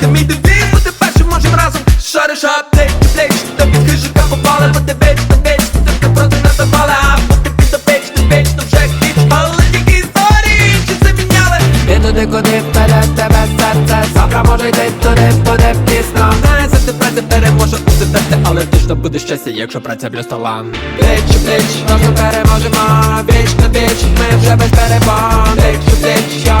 це мій девіз Бути першим можем разом. Шариш аптеч, плеч, ти під хижика попали Бо ти веч, ти веч, ти ти проти нас запали А бути під опеч, ти веч, то вже Але тільки історії, чи це міняли? І туди, куди вперед тебе серце. Завтра може йти туди, буде пізно. Знає, завжди праця переможе усе Але точно буде щастя, якщо праця плюс талант у пліч, разом переможемо. Віч на віч, ми вже без перепон Пліч у пліч, я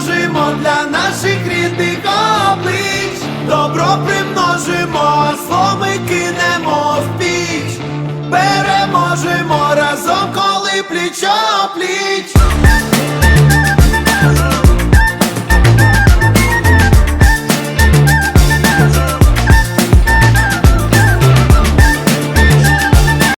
зможемо для наших рідних облич. Добро примножимо, а зло кинемо в піч. Переможемо разом, коли плічо пліч.